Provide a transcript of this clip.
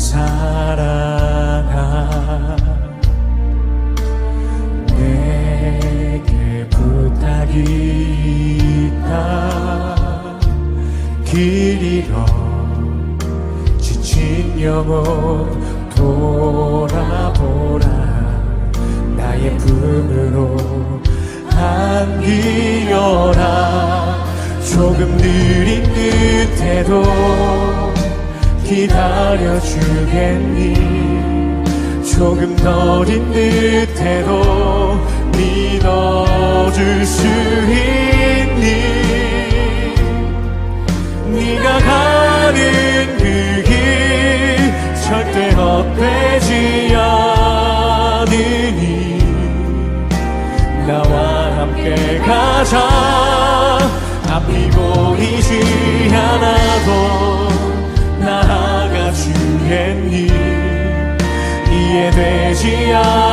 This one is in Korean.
사랑아 내게 부탁이 있다. 길 잃어 지친 영혼 돌아보라. 나의 품으로 안기어라. 조금 느린 듯해도 기다려주겠니? 조금 더딘 듯해도 믿어줄 수 있니? 네가 가는 그 길 절대 헛되지 않으니. 나와 함께 가자. 앞이 보이지 주겠니 이해되지 않아